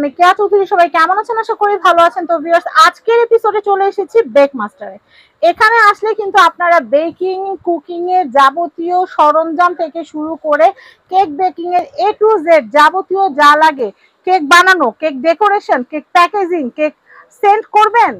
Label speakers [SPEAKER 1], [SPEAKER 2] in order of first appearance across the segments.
[SPEAKER 1] আমি কেয়া চৌধুরী, সবাই কেমন আছেন? আশা করি ভালো আছেন। তো ভিউয়ার্স আজকের এপিসোডে চলে এসেছি বেক মাস্টারে এখানে আসলে কিন্তু আপনারা বেকিং কুকিং এর যাবতীয় সরঞ্জাম থেকে শুরু করে কেক বেকিং এর এ টু জেড যাবতীয় যা লাগে কেক বানানো cake decoration cake packaging cake send করবেন?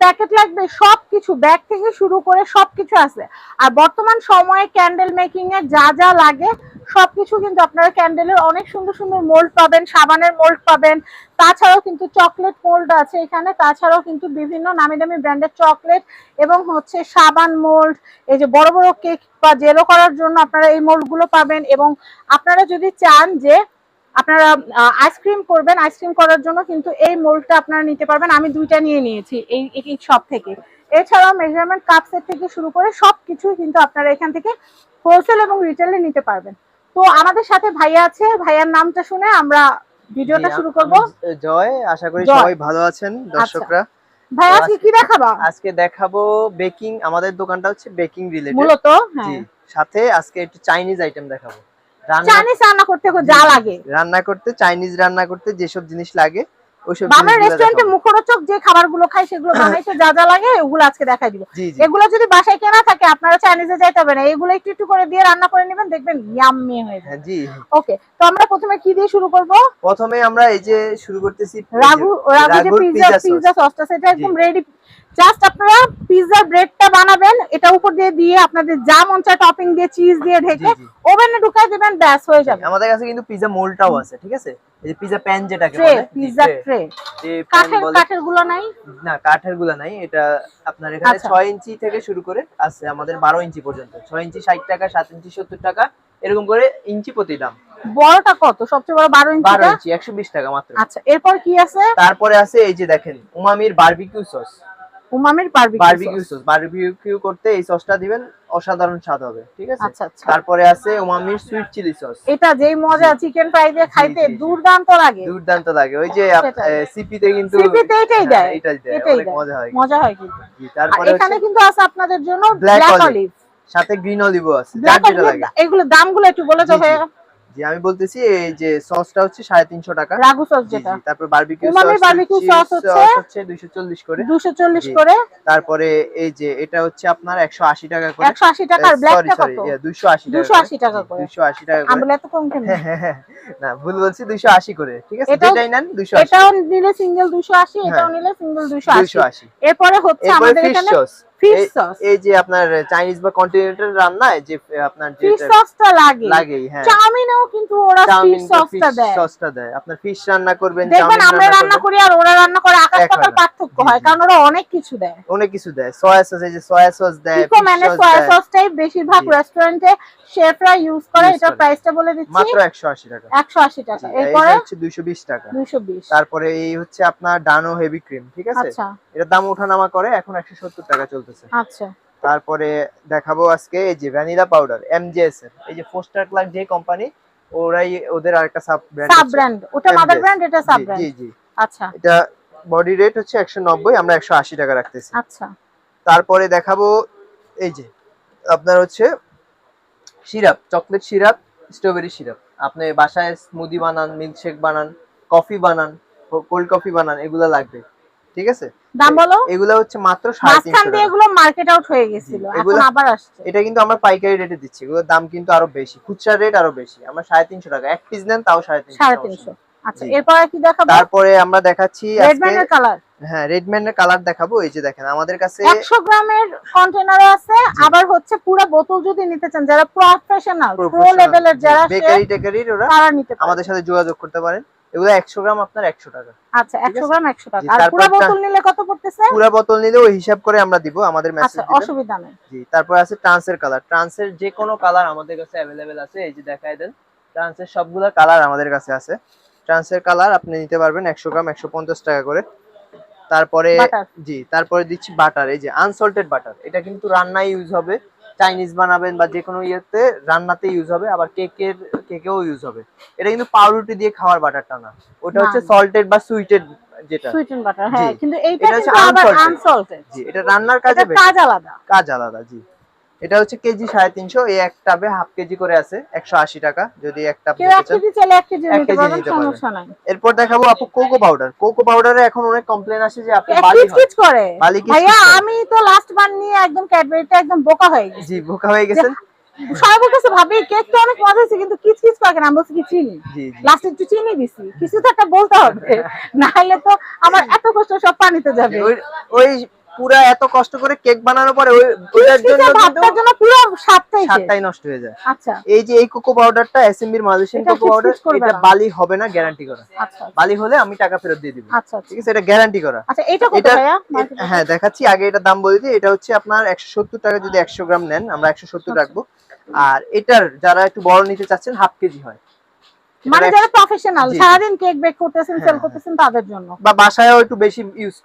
[SPEAKER 1] প্যাকেট লাগবে, সবকিছু। ব্যাগ থেকে শুরু করে সবকিছু আছে। আর বর্তমান সময়ে ক্যান্ডেল মেকিং এর যা যা লাগে, সবকিছু কিন্তু আপনারা ক্যান্ডেলের অনেক সুন্দর সুন্দর মোল্ড পাবেন, সাবানের মোল্ড পাবেন। তাছাড়াও কিন্তু চকলেট মোল্ড আছে এখানে। তাছাড়াও কিন্তু বিভিন্ন নামি দামি ব্র্যান্ডের চকলেট এবং হচ্ছে সাবান মোল্ড এই যে বড় বড় কেক বা জেলো করার জন্য আপনারা এই মোল্ডগুলো পাবেন এবং আপনারা যদি চান যে আপনারা আইসক্রিম করবেন আইসক্রিম করার জন্য কিন্তু এই মোল্ডটা আপনারা নিতে পারবেন। আমি দুইটা নিয়ে নিয়েছি এই এই শপ থেকে। এছাড়াও মেজারমেন্ট কাপ সেট থেকে শুরু করে সবকিছু কিন্তু আপনারা এখান থেকে হোলসেল এবং রিটেলে নিতে পারবেন। তো আমাদের সাথে ভাইয়া আছে। ভাইয়ার নামটা শুনে আমরা ভিডিওটা শুরু করব।
[SPEAKER 2] জয়। আশা করি
[SPEAKER 1] আচ্ছা।
[SPEAKER 2] সবাই ভালো আছেন দর্শকরা।
[SPEAKER 1] ভাই
[SPEAKER 2] তো
[SPEAKER 1] আজকে কি দেখাবা?
[SPEAKER 2] আজকে দেখাবো বেকিং আমাদের দোকানটা হচ্ছে বেকিং রিলেটেড
[SPEAKER 1] মূলত হ্যাঁ।
[SPEAKER 2] সাথে আজকে একটু চাইনিজ আইটেম দেখাবো।
[SPEAKER 1] চাইনিজ রান্না করতে যা। লাগে।
[SPEAKER 2] রান্না করতে চাইনিজ রান্না করতে যেসব জিনিস লাগে ওইসব
[SPEAKER 1] রেস্টুরেন্টে মুখরোচক যে খাবারগুলো খাই সেগুলো বানাইতে যা যা লাগে ওগুলো আজকে দেখাই দিব। এগুলো যদি বাসায় কেনা থাকে আপনারা চাইনিজে যাইতে হবে না। এগুলো একটু একটু করে দিয়ে রান্না করে নেবেন দেখবেন ইয়াম্মি হয়ে যাবে।
[SPEAKER 2] জি
[SPEAKER 1] ওকে তো আমরা প্রথমে কি দিয়ে শুরু করব?
[SPEAKER 2] প্রথমে আমরা এই যে শুরু করতেছি
[SPEAKER 1] রাগু রাগু যে সসটা সেটা একদম রেডি জাস্ট আপনারা পিৎজার ব্রেডটা বানাবেন এটা উপর দিয়ে দিয়ে আপনাদের যা মন চায় টপিং দিয়ে চিজ দিয়ে ঢেকে। ওভেনে ঢুকাই দিবেন ব্যাস হয়ে যাবে।
[SPEAKER 2] আমাদের কাছে কিন্তু পিজা মোল্ডটাও আছে ঠিক আছে? এই যে পিজা প্যান যেটাকে বলে
[SPEAKER 1] পিৎজা। ট্রে কাঠের কাঠেরগুলো নাই?
[SPEAKER 2] না কাঠেরগুলা নাই এটা আপনার এখানে
[SPEAKER 1] আচ্ছা।
[SPEAKER 2] ছয় ইঞ্চি থেকে শুরু করে আছে আমাদের বারো ইঞ্চি পর্যন্ত। ছয় ইঞ্চি ষাট টাকা সাত ইঞ্চি সত্তর টাকা এরকম করে ইঞ্চি প্রতি দাম।
[SPEAKER 1] বড়টা কত? সবচেয়ে বড় বারো
[SPEAKER 2] বারো
[SPEAKER 1] ইঞ্চিটা
[SPEAKER 2] ইঞ্চি একশো বিশ টাকা মাত্র।
[SPEAKER 1] আচ্ছা এরপর কি আছে?
[SPEAKER 2] তারপরে আছে এই যে দেখেন উমামির বারবিকিউ সস
[SPEAKER 1] উমামির বারবিকিউ
[SPEAKER 2] সস বারবিকিউ করতে এই সসটা দিবেন অসাধারণ স্বাদ হবে ঠিক আছে?
[SPEAKER 1] আচ্ছা আচ্ছা।
[SPEAKER 2] তারপরে আছে উমামির সুইট চিলি সস
[SPEAKER 1] এটা যেই মজা চিকেন ফ্রাই দিয়ে খাইতে। দুর্দান্ত লাগে।
[SPEAKER 2] দুর্দান্ত লাগে। ওই যে সিপিতে কিন্তু
[SPEAKER 1] সিপিতে এটাই
[SPEAKER 2] হ্যাঁ,
[SPEAKER 1] দেয়।
[SPEAKER 2] এটাই দেয়। অনেক মজা হয়
[SPEAKER 1] মজা হয় কিন্তু।
[SPEAKER 2] তারপরে
[SPEAKER 1] এখানে কিন্তু আছে আপনাদের জন্য ব্ল্যাক অলিভ
[SPEAKER 2] সাথে গ্রিন অলিভও আছে। যার
[SPEAKER 1] ব্ল্যাক
[SPEAKER 2] যেটা লাগে।
[SPEAKER 1] এগুলো দামগুলো একটু বলে
[SPEAKER 2] জি।
[SPEAKER 1] ভাইয়া।
[SPEAKER 2] জি আমি বলতেছি এই যে সসটা হচ্ছে সাড়ে তিনশো টাকা।
[SPEAKER 1] রাগু সস যেটা।
[SPEAKER 2] তারপর বারবিকিউ সস
[SPEAKER 1] barbecue sauce হচ্ছে
[SPEAKER 2] হচ্ছে 240 করে।
[SPEAKER 1] দুশো চল্লিশ
[SPEAKER 2] জি।
[SPEAKER 1] করে।
[SPEAKER 2] তারপরে এই যে এটা হচ্ছে আপনার 180 টাকা করে।
[SPEAKER 1] একশো আশি টাকার
[SPEAKER 2] সরি
[SPEAKER 1] ব্ল্যাকটা
[SPEAKER 2] সরি
[SPEAKER 1] কত?
[SPEAKER 2] 280 টাকা
[SPEAKER 1] 280 টাকা করে।
[SPEAKER 2] 280 টাকা করে।
[SPEAKER 1] বলে এত কম কেন?
[SPEAKER 2] হ্যাঁ, হ্যাঁ, হ্যাঁ। না ভুল বলছি 280 করে। ঠিক আছে যেটাই নেন 280
[SPEAKER 1] এটাও নিলে সিঙ্গেল দুশো আশি এটাও। নিলে সিঙ্গেল দুশো আশি।
[SPEAKER 2] 280
[SPEAKER 1] এরপরে হচ্ছে আমাদের এখানে
[SPEAKER 2] সস এই- যে আপনার চাইনিজ বা কন্টিনেন্টাল রান্নায় যে আপনার
[SPEAKER 1] ফিশ সসটা লাগে
[SPEAKER 2] লাগেই। হ্যাঁ।
[SPEAKER 1] চাউমিনেও কিন্তু ওরা ফিশ সসটা দেয়।
[SPEAKER 2] সসটা দেয়। আপনার ফিশ রান্না করবেন
[SPEAKER 1] দেখবেন আমরা রান্না করি আর ওরা রান্না করে আকাশ পাতাল পার্থক্য হয় কারণ ওরা অনেক কিছু দেয়।
[SPEAKER 2] অনেক কিছু দেয়। সয়া সস এই যে সয়া সস দেয়
[SPEAKER 1] ইকো মানে সয়া সসটাই বেশিরভাগ। রেস্টুরেন্টে শেফরা ইউজ করে এটার প্রাইসটা বলে দিচ্ছি।
[SPEAKER 2] মাত্র 180 টাকা।
[SPEAKER 1] একশো আশি টাকা।
[SPEAKER 2] জি,
[SPEAKER 1] এরপরে
[SPEAKER 2] এটা হচ্ছে 220 টাকা। তারপরে এই হচ্ছে আপনার ডানো হেভি ক্রিম ঠিক আছে?
[SPEAKER 1] আচ্ছা।
[SPEAKER 2] এটার দাম ওঠানামা করে এখন 170 টাকা চলতেছে।
[SPEAKER 1] আচ্ছা।
[SPEAKER 2] তারপরে দেখাবো আজকে এই যে ভ্যানিলা পাউডার এমজেএস এর। এই যে ফোস্টার ক্লার্ক যে কোম্পানি ওরাই ওদের আরেকটা সাব ব্র্যান্ড
[SPEAKER 1] সাব ব্র্যান্ড ওটা মাদার ব্র্যান্ড এটা সাব
[SPEAKER 2] জি
[SPEAKER 1] ব্র্যান্ড
[SPEAKER 2] জি
[SPEAKER 1] আচ্ছা।
[SPEAKER 2] এটা বডি রেট হচ্ছে 190 আমরা 180 টাকা রাখতেছি।
[SPEAKER 1] আচ্ছা।
[SPEAKER 2] তারপরে দেখাবো এই যে আপনার হচ্ছে syrup chocolate syrup strawberry syrup. আপনি বাসায় স্মুদি বানান মিল্কশেক বানান কফি বানান কোল্ড কফি বানান এগুলো লাগবে। ঠিক আছে?
[SPEAKER 1] দাম বলো?
[SPEAKER 2] এগুলো হচ্ছে মাত্র সাড়ে
[SPEAKER 1] মাঝখান
[SPEAKER 2] তিনশো
[SPEAKER 1] দিয়ে
[SPEAKER 2] টাকা।
[SPEAKER 1] এগুলো মার্কেট আউট হয়ে গেছিল।
[SPEAKER 2] জি,
[SPEAKER 1] এখন আবার আসছে।
[SPEAKER 2] এটা কিন্তু আমরা পাইকারি রেটে দিচ্ছি। এগুলোর দাম কিন্তু আরও বেশি। খুচরা রেট আরও বেশি। আমরা সাড়ে তিনশো টাকা। এক পিস নেন তাও সাড়ে তিনশো
[SPEAKER 1] সাড়ে
[SPEAKER 2] সমস্যা
[SPEAKER 1] তিনশো।
[SPEAKER 2] নেই।
[SPEAKER 1] আচ্ছা
[SPEAKER 2] জি।
[SPEAKER 1] এরপরে কি দেখাবো?
[SPEAKER 2] তারপরে আমরা দেখাচ্ছি
[SPEAKER 1] রেড
[SPEAKER 2] আজকে
[SPEAKER 1] ব্যান্ডের কালার
[SPEAKER 2] হ্যাঁ রেডম্যানের কালার দেখাবো। এই যে দেখেন আমাদের কাছে
[SPEAKER 1] একশো গ্রামের কন্টেনারও আছে। আবার হচ্ছে পুরো বোতল যদি নিতে চান যারা প্রফেশনাল প্রো লেভেলের যারা
[SPEAKER 2] বেকারি টেকারির ওরা
[SPEAKER 1] তারা নিতে পারে।
[SPEAKER 2] আমাদের সাথে যোগাযোগ করতে পারেন। এগুলো গ্রাম আপনার একশো টাকা।
[SPEAKER 1] আচ্ছা একশো
[SPEAKER 2] আছে?
[SPEAKER 1] গ্রাম একশো টাকা। আর পুরো বোতল নিলে কত পড়তেছে?
[SPEAKER 2] পুরো বোতল নিলে ওই হিসাব করে আমরা দিব আমাদের মেসেজ দিবেন।
[SPEAKER 1] অসুবিধা নেই।
[SPEAKER 2] জি তারপর আছে ট্রান্সের কালার। ট্রান্সের যে কোনো কালার আমাদের কাছে আছে এই যে দেখায় দেন। ট্রান্সের সবগুলো কালার আমাদের কাছে আছে। ট্রান্সের কালার আপনি নিতে পারবেন একশো গ্রাম একশো পঞ্চাশ টাকা করে। তারপরে জি তারপরে দিচ্ছি বাটার এই যে আনসল্টেড বাটার। এটা কিন্তু রান্নায় ইউজ হবে। চাইনিজ বানাবেন বা যে কোনো ইয়েতে রান্নাতে ইউজ হবে আবার কেকের কেকেও ইউজ হবে। এটা কিন্তু পাউরুটি দিয়ে খাওয়ার বাটারটা না। ওটা হচ্ছে সল্টেড বা সুইটেড যেটা।
[SPEAKER 1] সুইটেন বাটার হ্যাঁ কিন্তু এইটা
[SPEAKER 2] এটা
[SPEAKER 1] কিন্তু আবার আনসল্টেড
[SPEAKER 2] জি এটা রান্নার কাজে
[SPEAKER 1] কাজ আলাদা।
[SPEAKER 2] কাজ আলাদা জি। এটা হচ্ছে কেজি সাড়ে তিনশো এই এক টাবে হাফ কেজি করে আছে একশো আশি টাকা যদি এক টাব এরপর দেখাবো আপু কোকো পাউডার। কোকো পাউডারে এখন অনেক কমপ্লেন আসে যে আপনি
[SPEAKER 1] করে। ভাইয়া আমি তো লাস্ট বার নিয়ে একদম ক্যাডবেরিটা একদম বোকা হয়ে গেছি।
[SPEAKER 2] জি বোকা হয়ে গেছেন।
[SPEAKER 1] সবাই বলতেছে ভাবি কেক তো অনেক মজা হয়েছে কিন্তু কিচ কিচ করে আমি বলছি কি চিনি? লাস্টে একটু চিনি দিছি। কিছু তো একটা বলতে হবে। না হলে তো আমার এত কষ্ট সব পানিতে যাবে।
[SPEAKER 2] ওই ওই পুরা এত কষ্ট করে কেক বানানোর পরে ওই ওইটার জন্য
[SPEAKER 1] ভাতটার জন্য পুরো স্বাদটাই।
[SPEAKER 2] স্বাদটাই নষ্ট হয়ে যায়।
[SPEAKER 1] আচ্ছা।
[SPEAKER 2] এই যে এই কোকো পাউডারটা এসএমবির মালয়েশিয়ান কোকো পাউডার এটা বালি হবে না গ্যারান্টি করা।
[SPEAKER 1] আচ্ছা
[SPEAKER 2] বালি হলে আমি টাকা ফেরত দিয়ে দিব।
[SPEAKER 1] আচ্ছা আচ্ছা।
[SPEAKER 2] ঠিক আছে? এটা গ্যারান্টি করা।
[SPEAKER 1] আচ্ছা এটা কত ভাইয়া?
[SPEAKER 2] হ্যাঁ দেখাচ্ছি। আগে এটা দাম বলে দিই। এটা হচ্ছে আপনার একশো সত্তর টাকা যদি একশো গ্রাম নেন আমরা একশো সত্তর
[SPEAKER 1] আচ্ছা।
[SPEAKER 2] রাখব। আর এটার যারা একটু বড় নিতে চাচ্ছেন হাফ কেজি হয়।
[SPEAKER 1] মানে যারা প্রফেশনাল। সারাদিন কেক বেক করতেছেন
[SPEAKER 2] হ্যাঁ,
[SPEAKER 1] সেল
[SPEAKER 2] হ্যাঁ।
[SPEAKER 1] করতেছেন তাদের জন্য।
[SPEAKER 2] বা বাসায়ও একটু বেশি ইউজ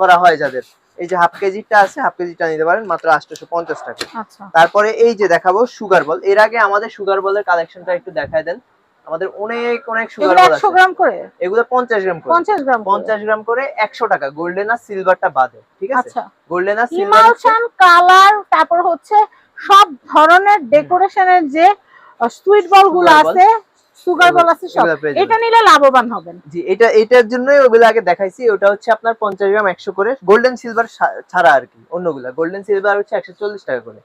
[SPEAKER 2] করা হয় যাদের। এই যে হাফ কেজিটা আছে হাফ কেজিটা নিতে পারেন মাত্র আটশোশো পঞ্চাশ টাকা।
[SPEAKER 1] আচ্ছা।
[SPEAKER 2] তারপরে এই যে দেখাবো সুগার বল। এর আগে আমাদের সুগার বলের কালেকশনটা একটু দেখায় দেন। আমাদের অনেক অনেক সুগার বল আছে।
[SPEAKER 1] গ্রাম করে?
[SPEAKER 2] এগুলো পঞ্চাশ গ্রাম করে।
[SPEAKER 1] পঞ্চাশ গ্রাম করে।
[SPEAKER 2] পঞ্চাশ গ্রাম করে একশো টাকা। গোল্ডেন আর সিলভারটা বাদে ঠিক আছে?
[SPEAKER 1] আচ্ছা।
[SPEAKER 2] গোল্ডেন আর সিলভার
[SPEAKER 1] ইমালশন কালার তারপর হচ্ছে সব ধরনের ডেকোরেশনের যে সুইট
[SPEAKER 2] বলগুলো
[SPEAKER 1] আছে সুগার বল আছে সব।
[SPEAKER 2] এগুলো পেয়ে যাবেন।
[SPEAKER 1] এটা নিলে লাভবান হবেন।
[SPEAKER 2] জি এটা এটার জন্যই ওগুলো আগে দেখাইছি। ওটা হচ্ছে আপনার পঞ্চাশ গ্রাম একশো করে। গোল্ডেন সিলভার ছাড়া আর কি অন্যগুলা। গোল্ডেন সিলভার হচ্ছে একশো চল্লিশ টাকা করে।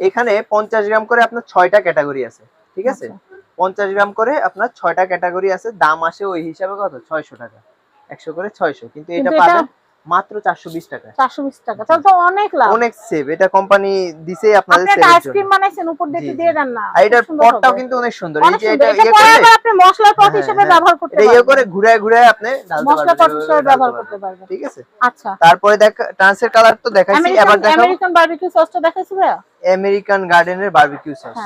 [SPEAKER 2] এখানে পঞ্চাশ গ্রাম করে আপনার ছয়টা ক্যাটাগরি আছে ঠিক আছে?
[SPEAKER 1] আচ্ছা।
[SPEAKER 2] পঞ্চাশ গ্রাম করে আপনার ক্যাটাগরি আছে। দাম আসে ওই হিসাবে কত? ছয়শো টাকা। একশো করে ছয়শো। কিন্তু এটা
[SPEAKER 1] কিন্তু এটা-
[SPEAKER 2] পাবেন মাত্র চারশো বিশ টাকা।
[SPEAKER 1] চারশো বিশ টাকা। তাহলে তো অনেক লাভ।
[SPEAKER 2] অনেক সেভ এটা কোম্পানি দিছে আপনাদের
[SPEAKER 1] আপনি আইসক্রিম বানাইছেন উপর দিয়ে। দিয়ে দেন না।
[SPEAKER 2] আর এটার পটটাও কিন্তু অনেক সুন্দর। এই যে এটা
[SPEAKER 1] এটা
[SPEAKER 2] ইয়ে করে
[SPEAKER 1] আপনি মশলা পট
[SPEAKER 2] হ্যাঁ,
[SPEAKER 1] হিসেবে
[SPEAKER 2] হ্যাঁ।
[SPEAKER 1] ব্যবহার করতে
[SPEAKER 2] ইয়ে করে ঘুরায় ঘুরায় আপনি
[SPEAKER 1] মশলা পট হিসেবে ব্যবহার করতে পারবেন।
[SPEAKER 2] ঠিক আছে?
[SPEAKER 1] আচ্ছা।
[SPEAKER 2] তারপরে দেখ ট্রান্সের কালার তো দেখাইছি। এবার
[SPEAKER 1] আমেরিকান আমেরিকান বারবিকিউ সসটা দেখাইছি ভাইয়া?
[SPEAKER 2] আমেরিকান গার্ডেনের বারবিকিউ সস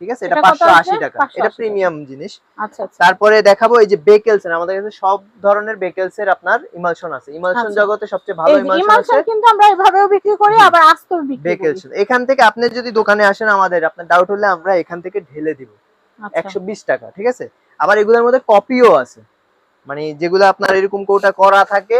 [SPEAKER 2] ঠিক আছে? এটা
[SPEAKER 1] এটা কত
[SPEAKER 2] পাঁচশো আশি
[SPEAKER 1] আসবে?
[SPEAKER 2] টাকা। এটা প্রিমিয়াম জিনিস।
[SPEAKER 1] আচ্ছা আচ্ছা।
[SPEAKER 2] তারপরে দেখাবো এই যে বেকেলস আমাদের কাছে সব ধরনের বেকেলস এর আপনার ইমালশন আছে। ইমালশন
[SPEAKER 1] আচ্ছা।
[SPEAKER 2] জগতে সবচেয়ে ভালো ইমালশন আছে
[SPEAKER 1] কিন্তু আমরা এভাবেও বিক্রি করি আবার আস্তর বিক্রি করি।
[SPEAKER 2] বেকেলস এখান থেকে আপনি যদি দোকানে আসেন আমাদের আপনার ডাউট হলে আমরা এখান থেকে ঢেলে দিব।
[SPEAKER 1] আচ্ছা।
[SPEAKER 2] একশো বিশ টাকা ঠিক আছে? আবার এগুলোর মধ্যে কপিও আছে। মানে যেগুলো আপনার এরকম কোটা করা থাকে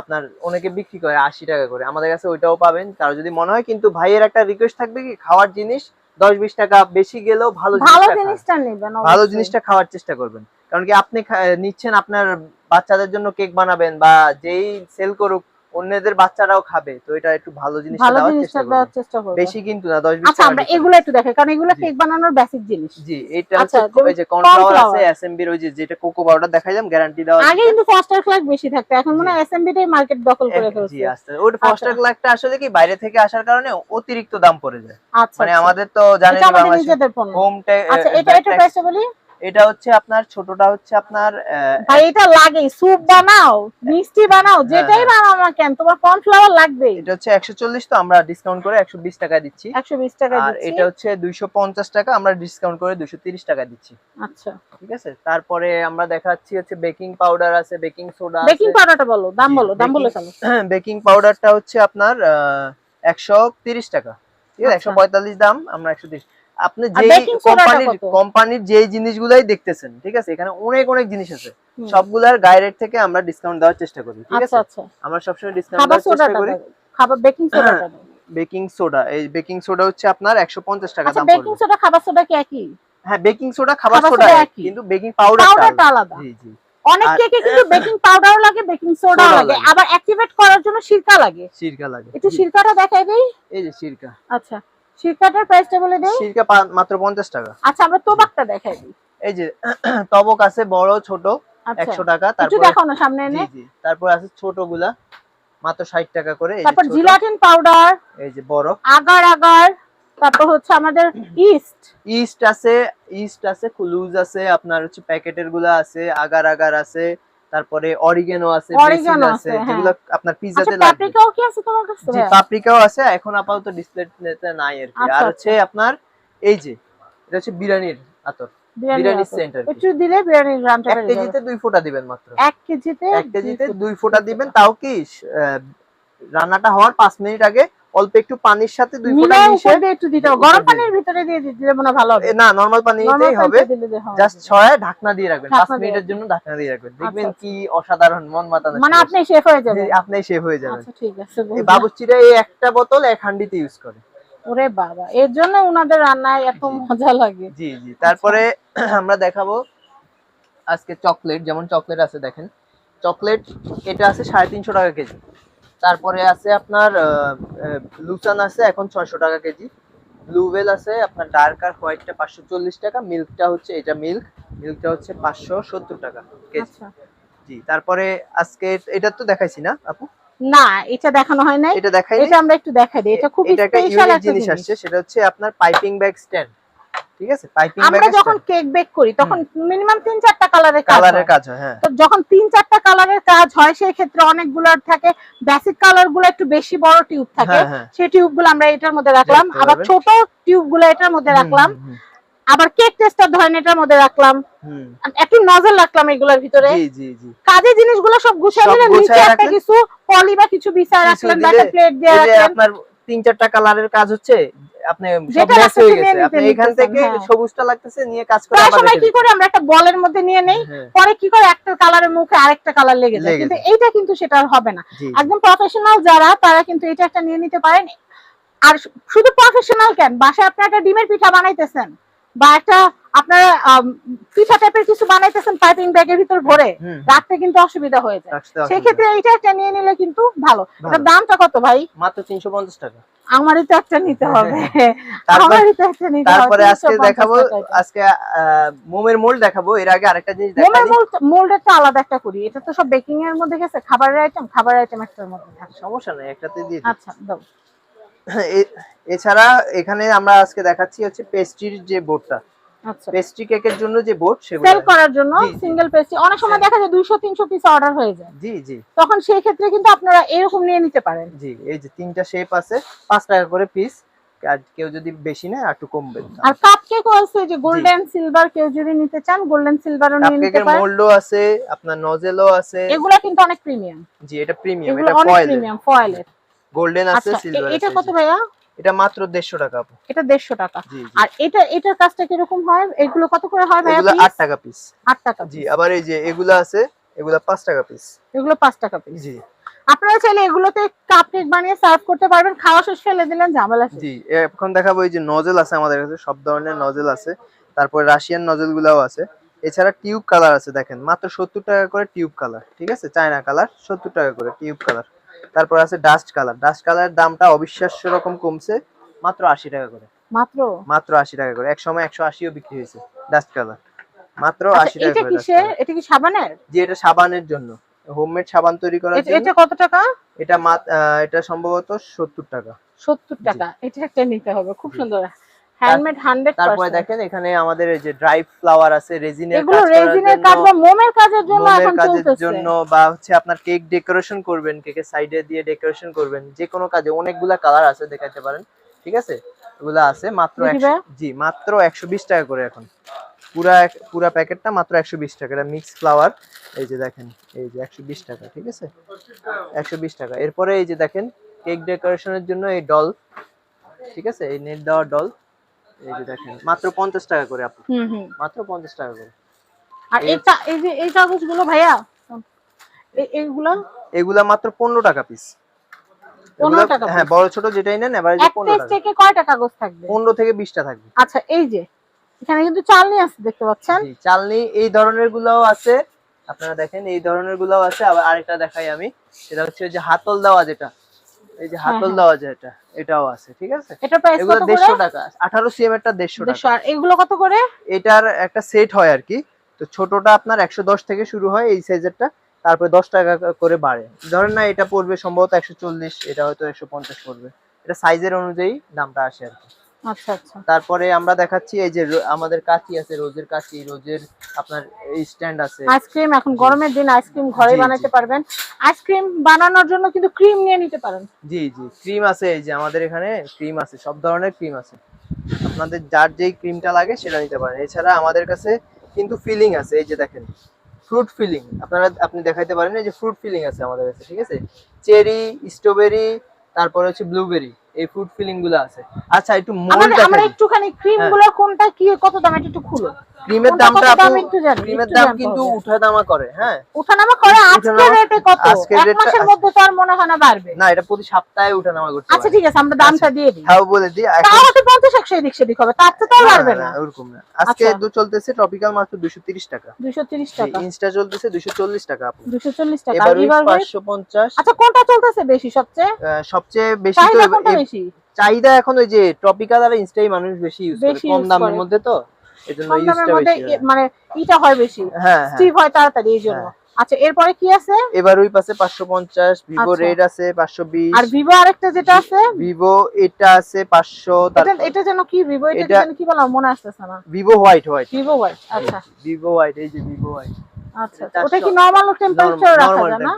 [SPEAKER 2] আপনার অনেকে বিক্রি করে আশি টাকা করে। আমাদের কাছে ওইটাও পাবেন। তার যদি মনে হয় কিন্তু ভাইয়ের একটা রিকোয়েস্ট থাকবে কি খাওয়ার জিনিস দশ বিশ টাকা বেশি গেলেও ভালো
[SPEAKER 1] ভালো
[SPEAKER 2] জিনিসটা
[SPEAKER 1] নেবেন
[SPEAKER 2] ভালো জিনিসটা খাওয়ার চেষ্টা করবেন। কারণ কি আপনি নিচ্ছেন আপনার বাচ্চাদের জন্য কেক বানাবেন বা যেই সেল করুক অন্যদের বাচ্চারাও খাবে তো এটা একটু ভালো জিনিসটা
[SPEAKER 1] ভালো জিনিসটা দেওয়ার চেষ্টা করব।
[SPEAKER 2] বেশি কিন্তু না দশ বিশ
[SPEAKER 1] আচ্ছা আমরা এগুলো একটু দেখাই কারণ এগুলো কেক বানানোর বেসিক জিনিস।
[SPEAKER 2] জি এটা
[SPEAKER 1] আচ্ছা,
[SPEAKER 2] হচ্ছে ওই যে কর্নফ্লাওয়ার। আছে এসএমবির ওই যে যেটা কোকো পাউডার দেখাইলাম গ্যারান্টি দেওয়া
[SPEAKER 1] আগে কিন্তু ফাস্টার ক্লাস বেশি থাকতো এখন মনে হয় এসএমবি টাই মার্কেট দখল করে ফেলছে
[SPEAKER 2] জি আস্তে ওর ফস্টার
[SPEAKER 1] আচ্ছা।
[SPEAKER 2] ক্লাকটা আসলে কি বাইরে থেকে আসার কারণে অতিরিক্ত দাম পড়ে যায়।
[SPEAKER 1] আচ্ছা
[SPEAKER 2] মানে
[SPEAKER 1] আচ্ছা।
[SPEAKER 2] আমাদের তো জানেন বাংলাদেশে হোম
[SPEAKER 1] আচ্ছা এটা এটা প্রাইসটা বলি?
[SPEAKER 2] এটা হচ্ছে আপনার ছোটটা হচ্ছে আপনার
[SPEAKER 1] ভাই এটা লাগে। স্যুপ বানাও মিষ্টি বানাও যেটাই
[SPEAKER 2] হ্যাঁ।
[SPEAKER 1] বানাও না কেন তোমার কর্নফ্লাওয়ার লাগবেই।
[SPEAKER 2] এটা হচ্ছে একশো চল্লিশ তো আমরা ডিসকাউন্ট করে একশো বিশ টাকা দিচ্ছি।
[SPEAKER 1] একশো বিশ টাকা
[SPEAKER 2] আর এটা হচ্ছে দুইশো পঞ্চাশ টাকা আমরা ডিসকাউন্ট করে দুইশো তিরিশ টাকা দিচ্ছি।
[SPEAKER 1] আচ্ছা।
[SPEAKER 2] ঠিক আছে? তারপরে আমরা দেখাচ্ছি হচ্ছে বেকিং পাউডার আছে বেকিং সোডা
[SPEAKER 1] বেকিং পাউডারটা বলো দাম বলো দাম বলে চলো
[SPEAKER 2] বেকিং পাউডারটা হচ্ছে আপনার একশো তিরিশ টাকা। ঠিক আছে?
[SPEAKER 1] আচ্ছা।
[SPEAKER 2] একশো পঁয়তাল্লিশ দাম আমরা একশো তিরিশ। আপনি
[SPEAKER 1] টা
[SPEAKER 2] কোম্পানির? কোম্পানির যেই জিনিসগুলাই দেখতেছেন ঠিক আছে? এখানে অনেক অনেক জিনিস আছে। সবগুলার গায়ে রেট থেকে আমরা ডিসকাউন্ট দেওয়ার চেষ্টা করি ঠিক
[SPEAKER 1] আচ্ছা
[SPEAKER 2] আছে?
[SPEAKER 1] আচ্ছা।
[SPEAKER 2] আমরা সবসময় ডিসকাউন্ট দেওয়ার চেষ্টা করি।
[SPEAKER 1] খাবার বেকিং সোডাটা
[SPEAKER 2] বেকিং সোডা এই বেকিং সোডা হচ্ছে আপনার একশো পঞ্চাশ টাকা
[SPEAKER 1] আচ্ছা
[SPEAKER 2] দাম
[SPEAKER 1] বেকিং সোডা খাবার সোডা কি একই?
[SPEAKER 2] হ্যাঁ বেকিং সোডা খাবার সোডা
[SPEAKER 1] সোডা
[SPEAKER 2] একই। কিন্তু বেকিং পাউডারটা
[SPEAKER 1] আলাদা।
[SPEAKER 2] জি জি।
[SPEAKER 1] অনেক কেকে কিন্তু বেকিং পাউডারও লাগে বেকিং লাগে।
[SPEAKER 2] লাগে।
[SPEAKER 1] আবার অ্যাক্টিভেট করার জন্য সিরকা লাগে।
[SPEAKER 2] সিরকা লাগে।
[SPEAKER 1] একটু সিরকাটা দেখাই দেই।
[SPEAKER 2] এই যে সিরকা।
[SPEAKER 1] আচ্ছা। সিরকাটার প্রাইসটা বলে দেই?
[SPEAKER 2] সিরকা পা- মাত্র পঞ্চাশ টাকা।
[SPEAKER 1] আচ্ছা আমরা তোবাকটা দেখাই দিই।
[SPEAKER 2] এই যে তবক আছে বড় ছোট
[SPEAKER 1] আচ্ছা।
[SPEAKER 2] একশো টাকা তারপর
[SPEAKER 1] দেখাও না সামনে এনে।
[SPEAKER 2] জি তারপর আছে ছোটগুলা মাত্র ষাট টাকা করে।
[SPEAKER 1] তারপর জিলাটিন পাউডার
[SPEAKER 2] এই যে বড়।
[SPEAKER 1] আগার আগার তারপর হচ্ছে আমাদের ইস্ট
[SPEAKER 2] ইস্ট আছে ইস্ট আছে লুজ আছে আপনার হচ্ছে প্যাকেটেরগুলা আছে আগার আগার আছে তারপরে অরিগেনো আছে
[SPEAKER 1] Oregano
[SPEAKER 2] আছে
[SPEAKER 1] হ্যাঁ।
[SPEAKER 2] যেগুলো আপনার
[SPEAKER 1] আচ্ছা
[SPEAKER 2] পিজাতে লাগবে।
[SPEAKER 1] প্যাপ্রিকাও কি আছে তোমার কাছে?
[SPEAKER 2] জি পাপরিকাও আছে এখন আপাতত ডিসপ্লেতে নাই আর কি।
[SPEAKER 1] আচ্ছা,
[SPEAKER 2] আর
[SPEAKER 1] আচ্ছা।
[SPEAKER 2] হচ্ছে আপনার এই যে এটা হচ্ছে বিরিয়ানির আতর
[SPEAKER 1] বিরিয়ানি
[SPEAKER 2] সেন্টার
[SPEAKER 1] একটু দিলে বিরিয়ানির গ্রামটা
[SPEAKER 2] কেজিতে দুই ফোঁটা দিবেন মাত্র।
[SPEAKER 1] এক কেজিতে
[SPEAKER 2] এক কেজিতে দুই ফোঁটা দিবেন। তাও কি রান্নাটা হওয়ার পাঁচ মিনিট আগে অল্প একটু পানির সাথে দুই ফোঁটা
[SPEAKER 1] মিলাই
[SPEAKER 2] মিশে
[SPEAKER 1] একটু দিতে হবে। গরম পানির ভিতরে দিয়ে দিলে মনে ভালো হবে।
[SPEAKER 2] না নরমাল পানিতেই হবে। জাস্ট ছয় ঢাকনা দিয়ে রাখবেন পাঁচ
[SPEAKER 1] ঢাকনা দিয়ে
[SPEAKER 2] মিনিটের জন্য ঢাকনা দিয়ে রাখবেন। দেখবেন
[SPEAKER 1] আচ্ছা,
[SPEAKER 2] কি অসাধারণ মন মাতানো
[SPEAKER 1] মানে আপনি শেফ হয়ে যাবেন।
[SPEAKER 2] আপনি শেভ হয়ে যাবেন।
[SPEAKER 1] আচ্ছা ঠিক আছে
[SPEAKER 2] এই। বাবুর্চিরা এই একটা বোতল এক হান্ডিতে ইউজ করে।
[SPEAKER 1] ওরে বাবা এর জন্য উনাদের রান্নায় এত মজা লাগে।
[SPEAKER 2] জি জি। তারপরে আমরা দেখাবো আজকে চকলেট যেমন চকলেট আছে দেখেন। চকলেট এটা আছে সাড়ে তিনশো টাকা কেজি। তারপরে আছে আপনার লুসান আছে এখন ছয়শো টাকা কেজি। ব্লুবেল আছে আপনার ডার্ক আর হোয়াইটটা পাঁচশো চল্লিশ টাকা মিল্কটা হচ্ছে এটা মিল্ক মিল্কটা হচ্ছে পাঁচশো সত্তর টাকা কেজি।
[SPEAKER 1] আচ্ছা।
[SPEAKER 2] জি তারপরে আজকে এটা তো দেখাইছি না আপু?
[SPEAKER 1] না এটা দেখানো হয় নাই।
[SPEAKER 2] এটা দেখাই
[SPEAKER 1] এটা আমরা একটু দেখাই দিই এটা খুব স্পেশাল একটা
[SPEAKER 2] জিনিস
[SPEAKER 1] জিনিস।
[SPEAKER 2] আসছে সেটা হচ্ছে আপনার পাইপিং ব্যাগ স্ট্যান্ড ঠিক আছে? পাইপিং
[SPEAKER 1] আমরা যখন কেক বেক করি তখন মিনিমাম তিন চারটা কালারের কাজ
[SPEAKER 2] কালারের কাজ হয় হ্যাঁ।
[SPEAKER 1] তো যখন তিন চারটা কালারের কাজ হয় সেই ক্ষেত্রে অনেকগুলোর থাকে। বেসিক কালারগুলো একটু বেশি বড় টিউব থাকে।
[SPEAKER 2] হ্যাঁ হ্যাঁ।
[SPEAKER 1] সেই টিউবগুলো আমরা এটার মধ্যে রাখলাম। আবার ছোট টিউবগুলো এটার মধ্যে রাখলাম। আবার কেক টেস্টার ধরেন এটার মধ্যে রাখলাম। একটু নজল রাখলাম এগুলোর ভিতরে।
[SPEAKER 2] জি জি জি।
[SPEAKER 1] কাজে জিনিসগুলো সব গুছিয়ে
[SPEAKER 2] সব
[SPEAKER 1] দিলে নিচে একটা কিছু পলি বা কিছু বিছায় রাখলেন বা প্লেট দিয়ে রাখলেন।
[SPEAKER 2] আপনার তিন চারটা কালারের কাজ হচ্ছে আপনি সব ম্যাচ হয়ে গেছে। আপনি এখান থেকে। সবুজটা লাগতেছে নিয়ে কাজ করে আবার
[SPEAKER 1] সময় কি
[SPEAKER 2] দিন।
[SPEAKER 1] আমরা একটা বলের মধ্যে নিয়ে নেই? পরে কি করে একটা কালারের মুখে আরেকটা কালার লেগে যায়। কিন্তু এইটা কিন্তু সেটা আর হবে না। একদম প্রফেশনাল যারা তারা কিন্তু এটা একটা নিয়ে নিতে পারেন। আর শুধু প্রফেশনাল কেন? বাসায় আপনার একটা ডিমের পিঠা বানাইতেছেন বা একটা আপনারা পিঠা টাইপের কিছু বানাইতেছেন পাইপিং ব্যাগের ভিতর ভরে রাখতে কিন্তু অসুবিধা হয়ে যায়। সেক্ষেত্রে এইটা একটা নিয়ে নিলে কিন্তু ভালো।
[SPEAKER 2] ভালো।
[SPEAKER 1] দামটা কত ভাই?
[SPEAKER 2] মাত্র তিনশো পঞ্চাশ টাকা।
[SPEAKER 1] আমারই তো একটা নিতে হবে। আমারই তো একটা নিতে হবে
[SPEAKER 2] তারপরে আজকে দেখাবো আজকে মোমের মোল্ড দেখাবো এর আগে আরেকটা জিনিস
[SPEAKER 1] মোমের
[SPEAKER 2] মোল্ড
[SPEAKER 1] মোল্ড একটা আলাদা একটা করি এটা তো সব বেকিং এর মধ্যে গেছে খাবারের আইটেম খাবারের আইটেম একটার মধ্যে থাকে।
[SPEAKER 2] সমস্যা নাই একটাতে দিয়ে
[SPEAKER 1] আচ্ছা দাও।
[SPEAKER 2] এছাড়া এখানে আমরা আজকে দেখাচ্ছি হচ্ছে পেস্ট্রির যে বোর্ডটা। পেস্ট্রি কেকের জন্য যে বোর্ড সেগুলো
[SPEAKER 1] সেল করার জন্য। Single pastry. অনেক সময় দেখা যায় দুইশো তিনশো পিস অর্ডার হয়ে যায়।
[SPEAKER 2] জি জি।
[SPEAKER 1] তখন সেই ক্ষেত্রে কিন্তু আপনারা এরকম নিয়ে নিতে পারেন।
[SPEAKER 2] জি এই যে তিনটা শেপ আছে পাঁচ টাকা করে পিস আর কেউ যদি বেশি নেয় আর একটু কমবে।
[SPEAKER 1] আর কাপ কেকও আছে যে গোল্ডেন সিলভার কেউ যদি নিতে চান গোল্ডেন সিলভারও নিয়ে নিতে
[SPEAKER 2] কাপকেকের
[SPEAKER 1] পারেন।
[SPEAKER 2] মোল্ডও আছে আপনার নজেলও আছে।
[SPEAKER 1] এগুলা কিন্তু অনেক প্রিমিয়াম
[SPEAKER 2] জি এটা প্রিমিয়াম এটা ফয়েল
[SPEAKER 1] প্রিমিয়াম ফয়েলের
[SPEAKER 2] গোল্ডেন আছে
[SPEAKER 1] আচ্ছা
[SPEAKER 2] সিলভার
[SPEAKER 1] এটা
[SPEAKER 2] আছে
[SPEAKER 1] কত ভাইয়া?
[SPEAKER 2] এটা মাত্র 150 টাকা আপু।
[SPEAKER 1] এটা দেড়শো টাকা।
[SPEAKER 2] জি জি।
[SPEAKER 1] আর এটা এটার কাজটা কীরকম হয়? এগুলো কত করে হয় ভাইয়া
[SPEAKER 2] এগুলো 8 টাকা পিস
[SPEAKER 1] আট টাকা
[SPEAKER 2] জি আবার এই যে এগুলো আছে এগুলো 5 টাকা পিস
[SPEAKER 1] এগুলো পাঁচ টাকা পিস
[SPEAKER 2] জি।
[SPEAKER 1] আপনারা চাইলে এগুলোতে কাপ কেক বানিয়ে সার্ভ করতে পারবেন খাওয়া শেষ ফেলে দিলেন ঝামেলা
[SPEAKER 2] জি এখন দেখাবো এই যে নজেল আছে আমাদের কাছে সব ধরনের নজেল আছে। তারপর রাশিয়ান নজেল গুলাও আছে। এছাড়া টিউব কালার আছে দেখেন মাত্র সত্তর টাকা করে টিউব কালার ঠিক আছে? চায়না কালার সত্তর টাকা করে টিউব কালার তারপর আছে ডাস্ট কালার ডাস্ট কালার দামটা অবিশ্বাস্য রকম কমছে মাত্র আশি টাকা করে।
[SPEAKER 1] মাত্র?
[SPEAKER 2] মাত্র আশি টাকা করে। এক সময় একশো আশিও বিক্রি হয়েছে ডাস্ট কালার মাত্র
[SPEAKER 1] আচ্ছা,
[SPEAKER 2] আশি টাকা
[SPEAKER 1] এটা
[SPEAKER 2] করে
[SPEAKER 1] কিসের? এটা কি সাবানের?
[SPEAKER 2] জি এটা সাবানের জন্য। হোমমেড সাবান তৈরি করার
[SPEAKER 1] এটা- কত টাকা?
[SPEAKER 2] এটা এটা সম্ভবত সত্তর টাকা।
[SPEAKER 1] সত্তর টাকা। এটা একটা নিতে হবে। খুব সুন্দর। হ্যান্ডমেড
[SPEAKER 2] তারপরে দেখেন এখানে আমাদের এই যে ড্রাই ফ্লাওয়ার আছে রেজিনের
[SPEAKER 1] এগুলো রেজিনের কাজ বা মোমের কাজের জন্য এখন চলতেছে।
[SPEAKER 2] জন্য বা হচ্ছে আপনার কেক ডেকোরেশন করবেন কেকের সাইডে দিয়ে ডেকোরেশন করবেন যে কোনো কাজে অনেকগুলা কালার আছে দেখাতে পারেন ঠিক আছে? এগুলা আছে মাত্র
[SPEAKER 1] দেখি
[SPEAKER 2] 100
[SPEAKER 1] ভাইয়া।
[SPEAKER 2] জি মাত্র একশো বিশ টাকা করে এখন। পুরা পুরা প্যাকেটটা মাত্র একশো বিশ টাকা। এটা মিক্স ফ্লাওয়ার এই যে দেখেন এই যে একশো বিশ টাকা ঠিক আছে? একশো বিশ টাকা। এরপরে এই যে দেখেন কেক ডেকোরেশনের জন্য এই ডল ঠিক আছে? এই নেট দেওয়া ডল এই যে দেখেন মাত্র পঞ্চাশ টাকা করে আপু।
[SPEAKER 1] হুম হুম।
[SPEAKER 2] মাত্র পঞ্চাশ টাকা করে।
[SPEAKER 1] আর এটা এই যে এই কাগজগুলো ভাইয়া? এইগুলো?
[SPEAKER 2] এগুলা মাত্র পনেরো টাকা পিস
[SPEAKER 1] 15 টাকা
[SPEAKER 2] হ্যাঁ বড় ছোট যেটাই নেন এবার
[SPEAKER 1] এক
[SPEAKER 2] পনেরো
[SPEAKER 1] পেজ
[SPEAKER 2] টাকা।
[SPEAKER 1] থেকে কয়টা কাগজ থাকবে?
[SPEAKER 2] পনেরো থেকে বিশটা থাকবে।
[SPEAKER 1] আচ্ছা এই যে এখানে কিন্তু চালনি আছে দেখতে পাচ্ছেন?
[SPEAKER 2] জি, চালনি এই ধরনের গুলাও আছে। আপনারা দেখেন এই ধরনের গুলাও আছে। আবার আরেকটা দেখাই আমি। সেটা হচ্ছে যে হাতল দেওয়া যেটা। এই যে হাতল দেওয়া যায় এটা এটাও আছে ঠিক আছে?
[SPEAKER 1] এটা প্রাইস কত করে?
[SPEAKER 2] দেড়শো টাকা আঠারো সিএম এরটা দেড়শো টাকা।
[SPEAKER 1] আর এগুলো কত করে?
[SPEAKER 2] এটার একটা সেট হয় আর কি। তো ছোটটা আপনার একশো দশ থেকে শুরু হয় এই সাইজেরটা তারপরে দশ টাকা করে বাড়ে। ধরেন না এটা পড়বে সম্ভবত একশো চল্লিশ এটা হয়তো একশো পঞ্চাশ পড়বে। এটা সাইজের অনুযায়ী দামটা আসে আর কি। তারপরে আমরা দেখাচ্ছি এই যে আমাদের কাঁচি আছে রোজের কাঁচি রোজের আপনার স্ট্যান্ড আছে।
[SPEAKER 1] আইসক্রিম এখন গরমের দিন আইসক্রিম ঘরে। বানাতে পারবেন। আইসক্রিম বানানোর জন্য কিন্তু ক্রিম নিয়ে নিতে পারেন।
[SPEAKER 2] জি জি। ক্রিম আছে এই যে আমাদের এখানে ক্রিম আছে সব ধরনের ক্রিম আছে। আপনাদের যার যেই ক্রিমটা লাগে সেটা নিতে পারেন। এছাড়া আমাদের কাছে কিন্তু ফিলিং আছে এই যে দেখেন ফ্রুট ফিলিং। আপনারা আপনি দেখাইতে পারেন এই যে ফ্রুট ফিলিং আছে আমাদের কাছে ঠিক আছে? চেরি স্ট্রবেরি তারপরে হচ্ছে ব্লুবেরি। এই ফুড ফিলিংগুলো আছে। আচ্ছা একটু মোল্ড
[SPEAKER 1] আমরা একটুখানি ক্রিম
[SPEAKER 2] হ্যাঁ।
[SPEAKER 1] গুলো কোনটা কি কত দাম এটা একটু খুলো।
[SPEAKER 2] ক্রিমের দামটা আপু ক্রিমের দাম কিন্তু। উঠানামা করে হ্যাঁ।
[SPEAKER 1] উঠানামা করে আজকের রেটে কত? এক মাসের মধ্যে তো আর মনে হয় না বাড়বে।
[SPEAKER 2] না এটা প্রতি সপ্তাহে উঠানামা করতে
[SPEAKER 1] আচ্ছা ঠিক আছে আমরা দামটা দিয়ে দিই।
[SPEAKER 2] হ্যাঁ বলে দিই
[SPEAKER 1] তাও পঞ্চাশ একশো এদিক সেদিক হবে তার তো আর বাড়বে
[SPEAKER 2] না,
[SPEAKER 1] না।
[SPEAKER 2] না, আজকে
[SPEAKER 1] আচ্ছা।
[SPEAKER 2] দু চলতেছে টপিক্যাল মাত্র দুশো তিরিশ টাকা।
[SPEAKER 1] দুশো তিরিশ টাকা।
[SPEAKER 2] ইনস্টা চলতেছে দুশো চল্লিশ টাকা আপু।
[SPEAKER 1] দুশো চল্লিশ টাকা।
[SPEAKER 2] এবার
[SPEAKER 1] আর এবার ওই-
[SPEAKER 2] পাঁচশো পঞ্চাশ।
[SPEAKER 1] আচ্ছা কোনটা চলতেছে বেশি সবচেয়ে?
[SPEAKER 2] সবচেয়ে বেশি তো
[SPEAKER 1] চাহিদা
[SPEAKER 2] এখন ওই যে টপিক্যাল আর ইনস্টাই মানুষ বেশি ইউজ করে কম দামের মধ্যে তো। এজন্য ইউজটা বেশি
[SPEAKER 1] মানে হয় বেশি।
[SPEAKER 2] হ্যাঁ হ্যাঁ।
[SPEAKER 1] স্টিভ হয় তাড়াতাড়ি এই জন্য। আচ্ছা এরপরে কি আছে?
[SPEAKER 2] এবার ওই পাশে পাঁচশো পঞ্চাশ ভিভো
[SPEAKER 1] আচ্ছা।
[SPEAKER 2] রেড আছে পাঁচশো বিশ।
[SPEAKER 1] আর ভিভো আরেকটা যেটা আছে?
[SPEAKER 2] ভিভো এটা আছে পাঁচশো
[SPEAKER 1] এটা এটা যেন কি ভিভো এটা যেন কি বললাম মনে আসতেছে না।
[SPEAKER 2] ভিভো হোয়াইট হোয়াইট
[SPEAKER 1] ভিভো আচ্ছা।
[SPEAKER 2] ভিভো হোয়াইট এই যে ভিভো হোয়াইট
[SPEAKER 1] আচ্ছা ওটা কি নরমাল টেম্পারেচার রাখা যায় না?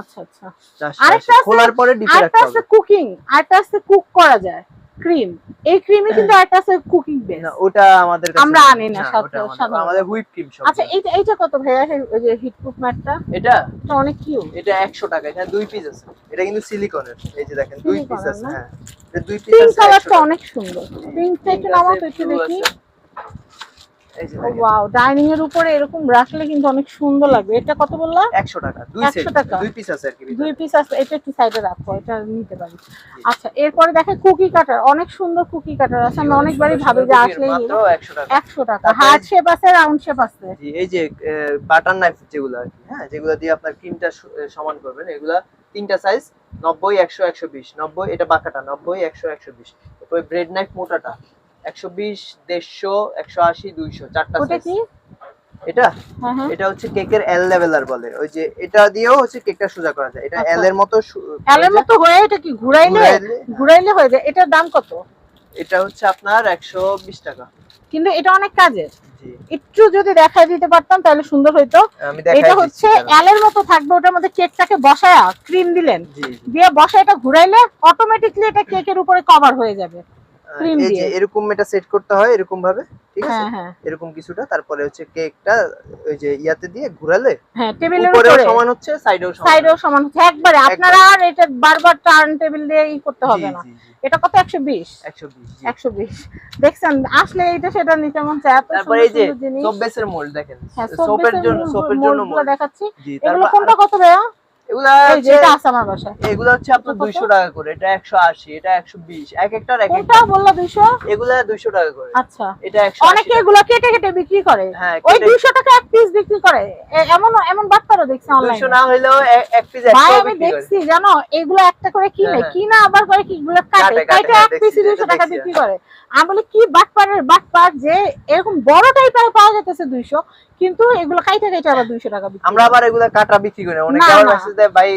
[SPEAKER 1] আচ্ছা আচ্ছা। আরেকটা আছে-
[SPEAKER 2] খোলার পরে ডিপে
[SPEAKER 1] আরেকটা আছে কুকিং আরেকটা আছে কুক করা যায়। ক্রিম। এই ক্রিমে কিন্তু একটা আছে কুকিং বেস
[SPEAKER 2] না ওটা আমাদের কাছে
[SPEAKER 1] আমরা। আনি না,
[SPEAKER 2] সাধারণত আমাদের- হুইপ ক্রিম সব
[SPEAKER 1] আচ্ছা এইটা এইটা কত ভাইয়া? এই- ওই যে হিট প্রুফ ম্যাটটা
[SPEAKER 2] এটা?
[SPEAKER 1] এটা অনেক কিউট
[SPEAKER 2] এটা একশো টাকা এখানে দুই পিস আছে। এটা কিন্তু সিলিকনের এই যে দেখেন দুই পিস আছে হ্যাঁ। দুই পিস আছে 100
[SPEAKER 1] কালারটা অনেক সুন্দর। পিঙ্কটা একটু নামাও তো একটু দেখি। ওয়াও ডাইনিং এর উপরে এরকম রাখলে কিন্তু অনেক সুন্দর লাগবে। এটা কত বললা?
[SPEAKER 2] 100 টাকা দুই সেট
[SPEAKER 1] টাকা।
[SPEAKER 2] দুই পিস আছে আর কি
[SPEAKER 1] দুই পিস আছে এটা একটু সাইডে রাখো এটা নিতে পারি। আচ্ছা এরপরে দেখে কুকি কাটার অনেক সুন্দর কুকি কাটার আছে। আমি অনেকবারই ভাবি যে আসলে
[SPEAKER 2] মাত্র 100 টাকা।
[SPEAKER 1] একশো টাকা।
[SPEAKER 2] তারপরে-
[SPEAKER 1] হার্ট শেপ আছে রাউন্ড শেপ আছে।
[SPEAKER 2] জি এই যে বাটার নাইফ যেগুলো আর কি হ্যাঁ যেগুলো দিয়ে আপনার ক্রিমটা সমান করবেন এগুলা তিনটা সাইজ নব্বই একশো একশো বিশ। নব্বই এটা বাঁকাটা নব্বই একশো একশো বিশ। তারপরে ব্রেড নাইফ মোটাটা একশো বিশ দেড়শো একশো আশি দুইশো চারটা
[SPEAKER 1] ওটা কি?
[SPEAKER 2] এটা?
[SPEAKER 1] হ্যাঁ হ্যাঁ।
[SPEAKER 2] এটা হচ্ছে কেকের এল লেভেলার বলে। ওই যে এটা দিয়েও হচ্ছে কেকটা সোজা করা যায়। এটা
[SPEAKER 1] আচ্ছা।
[SPEAKER 2] এল এর মতো সু-
[SPEAKER 1] এলের মতো হয়ে এটা কি? ঘুরাইলে
[SPEAKER 2] ঘুরাইলে, হ্যাঁ।
[SPEAKER 1] হয়ে যায়। এটার দাম কত?
[SPEAKER 2] এটা হচ্ছে আপনার একশো বিশ টাকা।
[SPEAKER 1] কিন্তু এটা অনেক কাজের। একটু যদি দেখাই দিতে পারতাম তাহলে সুন্দর হইতো। এটা হচ্ছে
[SPEAKER 2] দাঁড়ান।
[SPEAKER 1] এলের মতো থাকবে। ওটার মধ্যে কেকটাকে বসায়া ক্রিম দিলেন। দিয়ে বসা এটা ঘুরাইলে অটোমেটিকলি এটা কেকের উপরে কভার হয়ে যাবে।
[SPEAKER 2] এই যে এরকম এটা সেট করতে হয় এরকম ভাবে ঠিক আছে?
[SPEAKER 1] হ্যাঁ হ্যাঁ।
[SPEAKER 2] এরকম কিছুটা তারপরে হচ্ছে কেকটা ওই যে ইয়াতে দিয়ে ঘুরালে
[SPEAKER 1] হ্যাঁ টেবিলের উপরে।
[SPEAKER 2] সমান হচ্ছে সাইডেও সমান
[SPEAKER 1] সাইডেও সমান হচ্ছে। একবারে আপনারা আর এটা বারবার টার্ন টেবিল দিয়ে ই করতে হবে না। এটা কত? একশো বিশ?
[SPEAKER 2] একশো বিশ
[SPEAKER 1] একশো বিশ। দেখছেন আসলে এইটা সেটা নিতে মন চায় এত সুন্দর জিনিস।
[SPEAKER 2] সোপ বেসের মোল্ড দেখেন।
[SPEAKER 1] হ্যাঁ
[SPEAKER 2] সোপের জন্য সোপের জন্য মোল্ড
[SPEAKER 1] দেখাচ্ছি। এগুলো কোনটা কত ভাইয়া?
[SPEAKER 2] এগুলা
[SPEAKER 1] এই যে
[SPEAKER 2] হচ্ছে
[SPEAKER 1] এটা আছে আমার বাসায়।
[SPEAKER 2] এগুলা হচ্ছে আপনার
[SPEAKER 1] কত?
[SPEAKER 2] দুইশো টাকা করে এটা একশো আশি এটা একশো বিশ এক একটার এক
[SPEAKER 1] কোনটা বললা দুইশো?
[SPEAKER 2] এগুলা দুইশো টাকা করে।
[SPEAKER 1] আচ্ছা।
[SPEAKER 2] এটা একশো
[SPEAKER 1] অনেকে এগুলো কেটে কেটে বিক্রি করে। ওই
[SPEAKER 2] কেটে-
[SPEAKER 1] দুইশো টাকা এক পিস বিক্রি করে। এমন দেখছি
[SPEAKER 2] না হইলেও এক পিস
[SPEAKER 1] আমি দেখছি জানো এগুলো একটা করে কিনে
[SPEAKER 2] হ্যাঁ, হ্যাঁ।
[SPEAKER 1] কিনা আবার করে কি এগুলো কাটে।
[SPEAKER 2] কাটে, হ্যাঁ,
[SPEAKER 1] এক পিস
[SPEAKER 2] দেখছি,
[SPEAKER 1] দুইশো
[SPEAKER 2] এটা
[SPEAKER 1] টাকা বিক্রি করে? আমি বলি কি বাটপারের বাটপার যে এরকম বড় টাইপের পাওয়া যাইতেছে দুইশো কিন্তু এগুলো কাইটে কাইটে আবার দুইশো টাকা বিক্রি
[SPEAKER 2] আমরা আবার এগুলা কাটা বিক্রি করি। অনেকে আবার। মেসেজ দেয় ভাই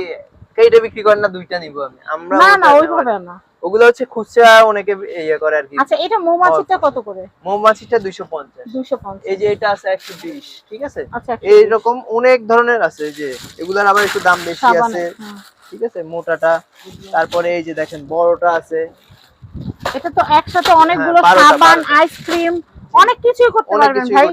[SPEAKER 2] কেইটা বিক্রি করেন না দুইটা নিবো আমি। আমরা
[SPEAKER 1] না না ওইভাবে না।
[SPEAKER 2] ওগুলো হচ্ছে খুচরা অনেকে ইয়ে করে আর কি।
[SPEAKER 1] আচ্ছা এটা মৌমাছিটা কত করে?
[SPEAKER 2] মৌমাছিটা দুইশো পঞ্চাশ।
[SPEAKER 1] দুইশো পঞ্চাশ।
[SPEAKER 2] এই যে এটা আছে একশো বিশ ঠিক আছে?
[SPEAKER 1] আচ্ছা
[SPEAKER 2] এইরকম অনেক ধরনের আছে এই যে এগুলার আবার একটু দাম বেশি আছে ঠিক আছে? মোটাটা। তারপরে এই যে দেখেন বড়টা আছে।
[SPEAKER 1] এটা তো একসাথে অনেকগুলো
[SPEAKER 2] হ্যাঁ,
[SPEAKER 1] সাবান আইসক্রিম অনেক কিছুই করতে পারবেন ভাই।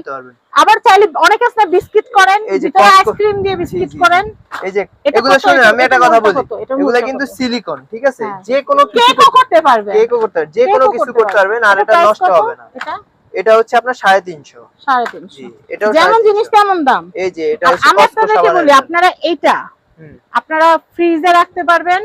[SPEAKER 1] আবার চাইলে অনেক আছে বিস্কিট করেন
[SPEAKER 2] এই যে
[SPEAKER 1] ভিতরে আইসক্রিম দিয়ে বিস্কিট। করেন।
[SPEAKER 2] এই যে এগুলো? শুনে আমি একটা কথা বলি। এগুলো কিন্তু সিলিকন ঠিক আছে?
[SPEAKER 1] হ্যাঁ।
[SPEAKER 2] যে কোনো কিছু
[SPEAKER 1] কেকও করতে পারবেন।
[SPEAKER 2] কেকও করতে পারবেন। যে কোনো কিছু
[SPEAKER 1] করতে
[SPEAKER 2] পারবেন আর
[SPEAKER 1] এটা
[SPEAKER 2] এটা নষ্ট হবে না।
[SPEAKER 1] এটা?
[SPEAKER 2] এটা হচ্ছে আপনার সাড়ে তিনশো।
[SPEAKER 1] সাড়ে তিনশো।
[SPEAKER 2] এটাও
[SPEAKER 1] যেমন জিনিস তেমন দাম।
[SPEAKER 2] এই যে এটা
[SPEAKER 1] আমি আপনাদেরকে বলি আপনারা
[SPEAKER 2] হুম।
[SPEAKER 1] আপনারা ফ্রিজে রাখতে পারবেন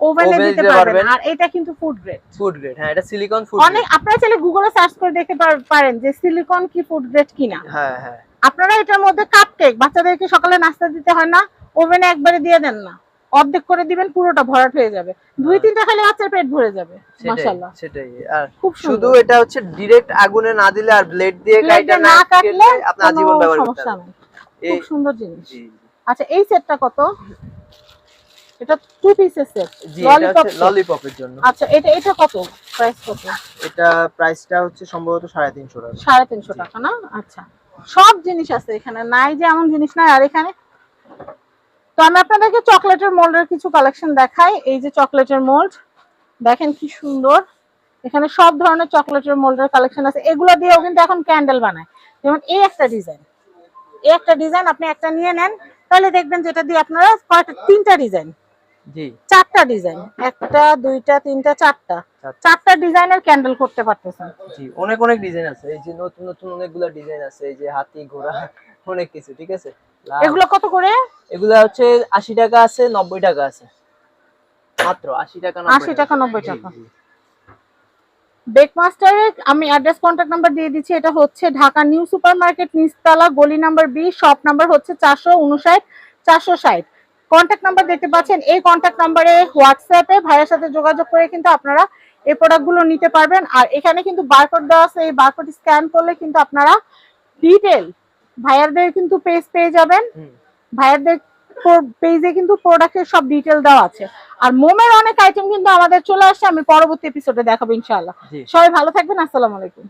[SPEAKER 1] ওভেনে দিতে পারবেন। আর এটা কিন্তু ফুড গ্রেড
[SPEAKER 2] ফুড গ্রেড হ্যাঁ এটা সিলিকন ফুড
[SPEAKER 1] অনেক আপনারা চাইলে গুগলে সার্চ করে দেখতে পারেন যে সিলিকন কি ফুড গ্রেড কিনা।
[SPEAKER 2] হ্যাঁ হ্যাঁ।
[SPEAKER 1] আপনারা এটার মধ্যে কাপ কেক বাচ্চাদেরকে সকালে নাস্তা দিতে হয় না ওভেনে একবারে দিয়ে দেন না। অর্ধেক করে দিবেন পুরোটা ভরাট হয়ে যাবে। দুই
[SPEAKER 2] হ্যাঁ।
[SPEAKER 1] তিনটা খালি বাচ্চার পেট ভরে যাবে
[SPEAKER 2] সেটাই
[SPEAKER 1] মাশাআল্লাহ।
[SPEAKER 2] সেটাই। আর
[SPEAKER 1] খুব
[SPEAKER 2] শুধু এটা হচ্ছে ডিরেক্ট আগুনে না দিলে আর ব্লেড দিয়ে
[SPEAKER 1] Blade
[SPEAKER 2] না
[SPEAKER 1] কাটলে
[SPEAKER 2] কেটে আপনি আজীবন ব্যবহার করতে
[SPEAKER 1] সমস্যা নেই। খুব সুন্দর জিনিস। আচ্ছা এই সেটটা কত? এটা টু পিসের সেট
[SPEAKER 2] জি ললিপপের জন্য।
[SPEAKER 1] আচ্ছা এটা এটা কত প্রাইস কত?
[SPEAKER 2] এটা প্রাইসটা হচ্ছে সম্ভবত সাড়ে তিনশো টাকা।
[SPEAKER 1] সাড়ে তিনশো টাকা না? আচ্ছা সব জিনিস আছে এখানে নাই যে এমন জিনিস নাই। আর এখানে তো আমি আপনাদেরকে চকলেটের মোল্ডের কিছু কালেকশন দেখাই। এই যে চকলেটের মোল্ড দেখেন কি সুন্দর। এখানে সব ধরনের চকলেটের মোল্ডের কালেকশন আছে। এগুলো দিয়েও কিন্তু এখন ক্যান্ডেল বানায়। যেমন এই একটা ডিজাইন এই একটা ডিজাইন আপনি একটা নিয়ে নেন তাহলে দেখবেন যেটা দিয়ে আপনারা তিনটা ডিজাইন চারটা ডিজাইন। একটা দুইটা তিনটা চারটা।
[SPEAKER 2] চারটা।
[SPEAKER 1] ডিজাইনের ক্যান্ডেল করতে পারতেছেন।
[SPEAKER 2] জি অনেক অনেক ডিজাইন আছে। এই যে নতুন নতুন অনেকগুলা ডিজাইন আছে। এই যে হাতি ঘোড়া অনেক কিছু ঠিক আছে?
[SPEAKER 1] এগুলো কত করে?
[SPEAKER 2] এগুলা হচ্ছে আশি টাকা আছে নব্বই টাকা আছে। মাত্র আশি টাকা
[SPEAKER 1] 80 টাকা, 90 টাকা। বেকমাস্টারে আমি অ্যাড্রেস কন্ট্যাক্ট নাম্বার দিয়ে দিচ্ছি। এটা হচ্ছে ঢাকা নিউ সুপার মার্কেট নিচতলা গলি নাম্বার বি শপ নাম্বার হচ্ছে চারশো উনষাট চারশো ষাট। কন্ট্যাক্ট নাম্বার দেখতে পাচ্ছেন। এই কন্ট্যাক্ট নাম্বারে হোয়াটসঅ্যাপে ভাইয়ের সাথে যোগাযোগ করে কিন্তু আপনারা এই প্রোডাক্টগুলো নিতে পারবেন। আর এখানে কিন্তু বারকোড দেওয়া আছে। এই বারকোড স্ক্যান করলে কিন্তু আপনারা ডিটেল ভাইয়ারদের কিন্তু পেজ পেয়ে যাবেন। ভাইয়ারদের পেজে কিন্তু প্রোডাক্টের সব ডিটেল দেওয়া আছে। আর মোমের অনেক আইটেম কিন্তু আমাদের চলে আসছে। আমি পরবর্তী এপিসোডে দেখাবো ইনশাআল্লাহ। সবাই ভালো থাকবেন। আসসালামু আলাইকুম।